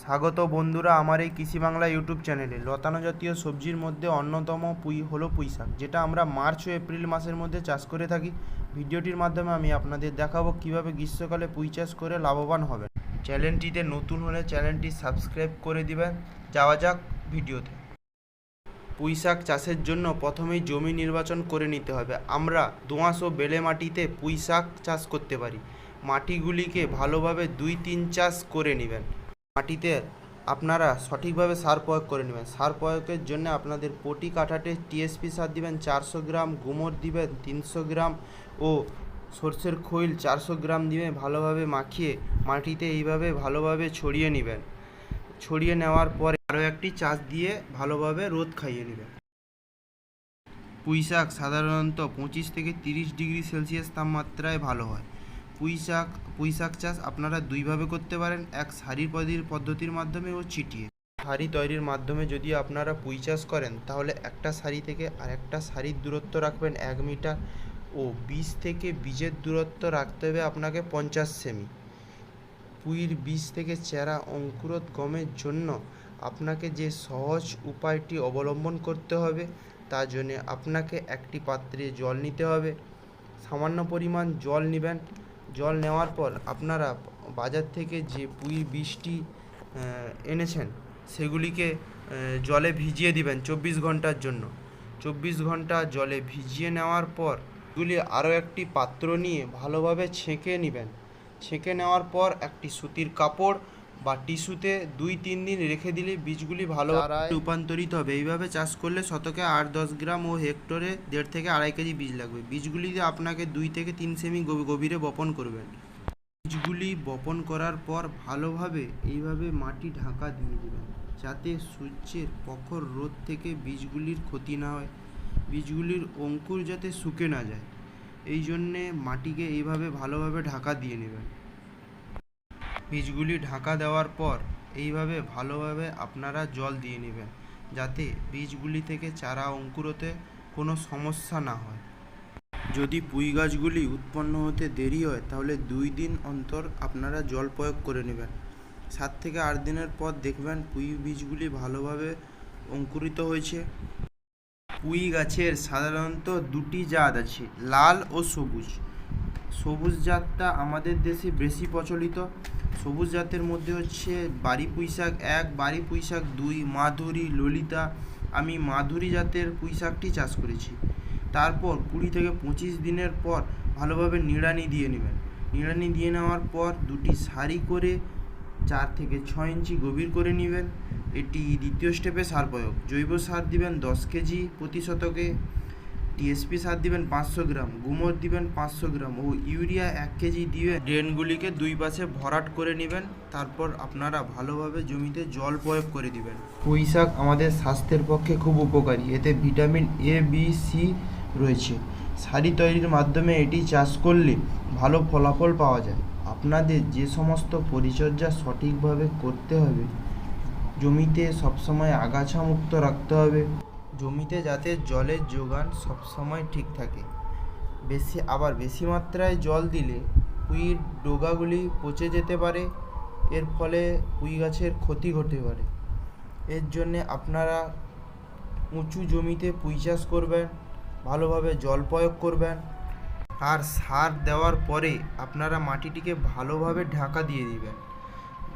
স্বাগত বন্ধুরা আমার এই কৃষি বাংলা ইউটিউব চ্যানেলে। লতানো জাতীয় সবজির মধ্যে অন্যতম পুঁই হলো পুঁই শাক, যেটা আমরা মার্চ ও এপ্রিল মাসের মধ্যে চাষ করে থাকি। ভিডিওটির মাধ্যমে আমি আপনাদের দেখাবো কীভাবে গ্রীষ্মকালে পুঁই চাষ করে লাভবান হবেন। চ্যানেলটিতে নতুন হলে চ্যানেলটি সাবস্ক্রাইব করে দিবেন। যাওয়া যাক ভিডিওতে। পুঁই শাক চাষের জন্য প্রথমেই জমি নির্বাচন করে নিতে হবে। আমরা দোঁয়াশ ও বেলে মাটিতে পুঁই শাক চাষ করতে পারি। মাটিগুলিকে ভালোভাবে দুই তিন চাষ করে নেবেন। মাটিতে আপনারা সঠিকভাবে সার প্রয়োগ করে নেবেন। সার প্রয়োগের জন্য আপনাদের প্রতি কাঠাতে টিএসপি সার দিবেন, চারশো গ্রাম গুমর দিবেন, তিনশো গ্রাম ও সর্ষের খৈল চারশো গ্রাম দিয়ে ভালোভাবে মাখিয়ে মাটিতে এইভাবে ভালোভাবে ছড়িয়ে নেবেন। ছড়িয়ে নেওয়ার পরে আরও একটি চাষ দিয়ে ভালোভাবে রোদ খাইয়ে নেবেন। পুঁই শাক সাধারণত পঁচিশ থেকে তিরিশ ডিগ্রি সেলসিয়াস তাপমাত্রায় ভালো হয়। পুঁই শাক পুঁই শাক চাষ আপনারা দুইভাবে করতে পারেন। এক পদ্ধতির পদ্ধতির মাধ্যমে ও ছিটিয়ে। সারি তৈরির মাধ্যমে যদি আপনারা পুঁই চাষ করেন, তাহলে একটা সারি থেকে আরেকটা সারির দূরত্ব রাখবেন এক মিটার ও বীজ থেকে বীজের দূরত্ব রাখতে হবে আপনাকে পঞ্চাশ সেমি। পুঁইর বীজ থেকে চেরা অঙ্কুরোদ্গমের জন্য আপনাকে যে সহজ উপায়টি অবলম্বন করতে হবে তার জন্য আপনাকে একটি পাত্রে জল নিতে হবে। সামান্য পরিমাণ জল নেবেন। জল নেওয়ার পর আপনারা বাজার থেকে যে পুঁই বীজটি এনেছেন, সেগুলিকে জলে ভিজিয়ে দিবেন চব্বিশ ঘণ্টার জন্য। চব্বিশ ঘণ্টা জলে ভিজিয়ে নেওয়ার পর এগুলি আরও একটি পাত্র নিয়ে ভালোভাবে ছেঁকে নেবেন। ছেঁকে নেওয়ার পর একটি সুতির কাপড় বা টিস্যুতে দুই তিন দিন রেখে দিলে বীজগুলি ভালো রূপান্তরিত হবে। এইভাবে চাষ করলে শতকে আট দশ গ্রাম ও হেক্টরে দেড় থেকে আড়াই কেজি বীজ লাগবে। বীজগুলিতে আপনাকে দুই থেকে তিন সেমি গভীরে বপন করবেন। বীজগুলি বপন করার পর ভালোভাবে এইভাবে মাটি ঢাকা দিয়ে দেবেন যাতে সূর্যের প্রখর রোদ থেকে বীজগুলির ক্ষতি না হয় বীজগুলির অঙ্কুর যাতে শুকে না যায়। এই জন্যে মাটিকে এইভাবে ভালোভাবে ঢাকা দিয়ে নেবেন। বীজগুলি ঢাকা দেওয়ার পর এইভাবে ভালোভাবে আপনারা জল দিয়ে নেবেন, যাতে বীজগুলি থেকে চারা অঙ্কুরোতে কোনো সমস্যা না হয়। যদি পুঁই গাছগুলি উৎপন্ন হতে দেরি হয়, তাহলে দুই দিন অন্তর আপনারা জল প্রয়োগ করে নেবেন। সাত থেকে আট দিনের পর দেখবেন পুঁই বীজগুলি ভালোভাবে অঙ্কুরিত হয়েছে। পুঁই গাছের সাধারণত দুটি জাত আছে, লাল ও সবুজ। সবুজ জাতটা আমাদের দেশে বেশি প্রচলিত। সবুজ জাতের মধ্যে হচ্ছে বাড়ি পুঁইশাক এক, বাড়ি পুঁইশাক দুই, মাধুরী, ললিতা। আমি মাধুরী জাতের পুঁইশাকটি চাষ করেছি। তারপর কুড়ি থেকে পঁচিশ দিনের পর ভালোভাবে নিড়ানি দিয়ে নেবেন। নিড়ানি দিয়ে নেওয়ার পর দুটি সারি করে চার থেকে ছয় ইঞ্চি গভীর করে নেবেন। এটি দ্বিতীয় স্টেপে সার প্রয়োগ। জৈব সার দিবেন দশ কেজি প্রতি শতকে। টিএসপি সার দিবেন পাঁচশো গ্রাম গুমর দিবেন পাঁচশো গ্রাম ও ইউরিয়া এক কেজি দিয়ে ড্রেনগুলিকে দুই পাশে ভরাট করে নেবেন, তারপর আপনারা ভালোভাবে জমিতে জল প্রয়োগ করে দিবেন। পুঁই শাক আমাদের স্বাস্থ্যের পক্ষে খুব উপকারী, এতে ভিটামিন এ, বি, সি রয়েছে। সারি তৈরির মাধ্যমে এটি চাষ করলে ভালো ফলাফল পাওয়া যায়। আপনাদের যে সমস্ত পরিচর্যা সঠিকভাবে করতে হবে, জমিতে সবসময় আগাছা মুক্ত রাখতে হবে। জমিতে যাতে জলের যোগান সবসময় ঠিক থাকে। বেশি, আবার বেশি মাত্রায় জল দিলে পুঁইয়ের ডোগাগুলি পচে যেতে পারে, এর ফলে পুঁই গাছের ক্ষতি হতে পারে। এর জন্যে আপনারা উঁচু জমিতে পুঁই চাষ করবেন, ভালোভাবে জল প্রয়োগ করবেন। আর সার দেওয়ার পরে আপনারা মাটিটিকে ভালোভাবে ঢাকা দিয়ে দিবেন।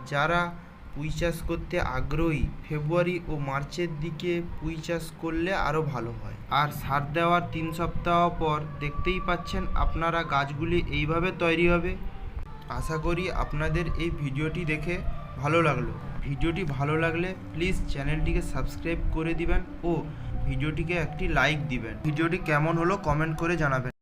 যারা পুঁই চাষ করতে আগ্রহী ফেব্রুয়ারি ও মার্চের দিকে পুঁই চাষ করলে আরও ভালো হয়। আর সার দেওয়ার তিন সপ্তাহ পর দেখতেই পাচ্ছেন আপনারা গাছগুলি এইভাবে তৈরি হবে। আশা করি আপনাদের এই ভিডিওটি দেখে ভালো লাগল। ভিডিওটি ভালো লাগলে প্লিজ চ্যানেলটিকে সাবস্ক্রাইব করে দিবেন ও ভিডিওটিকে একটি লাইক দিবেন। ভিডিওটি কেমন হলো কমেন্ট করে জানাবেন।